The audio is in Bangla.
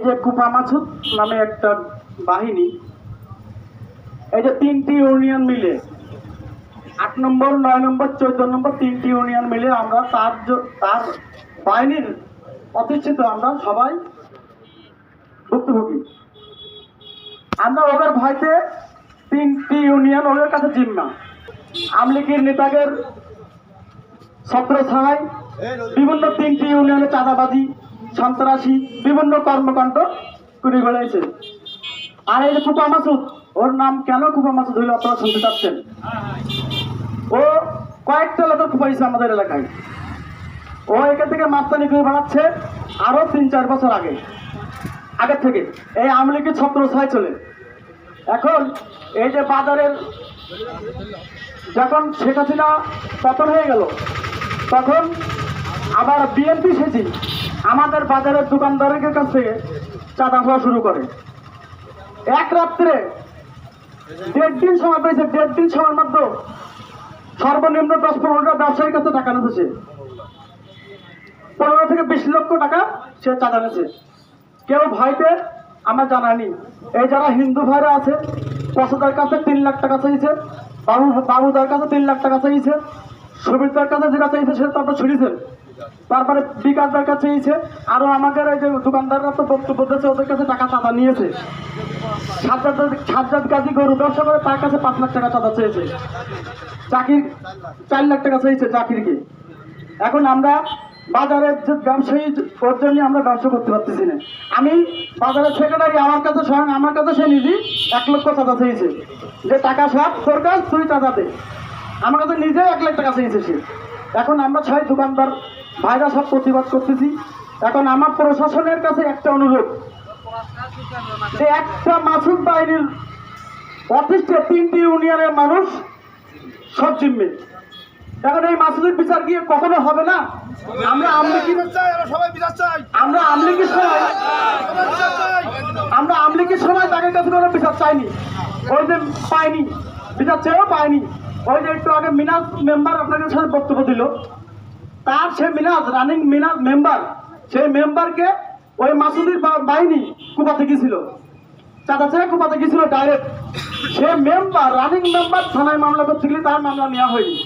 যে কুপা মাছুদ নামে একটা বাহিনী, এই যে তিনটি ইউনিয়ন মিলে, আট নম্বর, নয় নম্বর, চোদ্দ নম্বর, তিনটি ইউনিয়ন মিলে আমরা তার তার বাহিনীর প্রতিষ্ঠিত আমরা সবাই ভুক্তভোগী। আমরা ওদের ভয়তে তিনটি ইউনিয়ন ওদের কাছে জিম্মা। আমলিগের নেতাদের ছত্র ছাড়াই বিভিন্ন তিনটি ইউনিয়নে চাঁদাবাজি সন্ত্রাসী বিভিন্ন কর্মকাণ্ড করে বেড়াইছে আর এই যে কুপা মাসুদ, ওর নাম কেন কুপা মাসুদ হইলে আপনারা শুনতে চাচ্ছেন? ও কয়েকটা লোকের কুপাইছে আমাদের এলাকায়। ও এখান থেকে মাস্তানি করে বেড়াচ্ছে আরও তিন চার বছর আগে। আগের থেকে। এই আমলিকে ছত্র ছায় চলে। এখন এই যে বাজারের যখন শেখ হাসিনা পতন হয়ে গেল, তখন আবার বিএনপি সেটি আমাদের বাজারের দোকানদারের কাছ থেকে চাঁদা হওয়া শুরু করে। এক রাত্রে দেড় দিন সময় পেয়েছে, দেড় দিন সময়ের মধ্যে সর্বনিম্ন দশ পনেরোটা ব্যবসায়ীর কাছে টাকা নিতেছে পনেরো থেকে বিশ লক্ষ টাকা সে চাঁদা নিয়েছে। কেউ ভয়তে আমার জানায়নি এই যারা হিন্দু ভাইরা আছে পশুদের কাছে তিন লাখ টাকা চাইছে, বাবু বাবুদার কাছে তিন লাখ টাকা চাইছে সুবিধার কাছে যেটা চাইছে সেটা তো আপনার তারপরে বিকাশদার কাছে চাইছে আরও আমাদের এই যে দোকানদাররা তো বক্তব্য দিয়েছে, ওদের কাছে টাকা চাঁদা নিয়েছে। সাজ্জাদ সাজ্জাদ গরু ব্যবসা করে তার কাছে পাঁচ লাখ টাকা চাঁদা চেয়েছে। চাকরির চার লাখ টাকা চাইছে চাকরিকে। এখন আমরা বাজারের যে ব্যবসায়ী, ওর জন্য আমরা ব্যবসা করতে পারতেছি না। আমি বাজারের সেক্রেটারি আমার কাছে স্বয়ং, আমার কাছে সে নিজেই এক লক্ষ চাঁদা চেয়েছে। যে টাকা সব সরকার তুই চাঁদা দে। আমার কাছে নিজে এক লাখ টাকা চেয়েছে সে। এখন আমরা ছয় দোকানদার ভাইরা সব প্রতিবাদ করতেছি। এখন আমার প্রশাসনের কাছে একটা অনুরোধ। যে একটা মাসুদ বাহিনীর অফিসে তিনটি ইউনিয়নের মানুষ সব জিম্মে। এখন এই মাসুদের বিচার গিয়ে কখনো হবে না? আমরা আমলিকি সবাই বিচার চাই। আমরা আমলিকির সময় আমরা সময় তাদের কাছে কোনো বিচার চাইনি। ওই যে পাইনি। বিচার চেয়েও পাইনি। ওই যে একটু আগে মিনাজ মেম্বার আপনাদের সাথে বক্তব্য দিল। তার সে মিনাজ রানিং মিনাজ মেম্বার সেই মেম্বারকে ওই মাসুদির বাহিনী কুপাতে গেছিল চাঁদা ছেড়ে কুপাতে গিয়েছিল ডাইরেক্ট সে মেম্বার রানিং মেম্বার থানায় মামলা করতে তার মামলা নেওয়া হয়নি।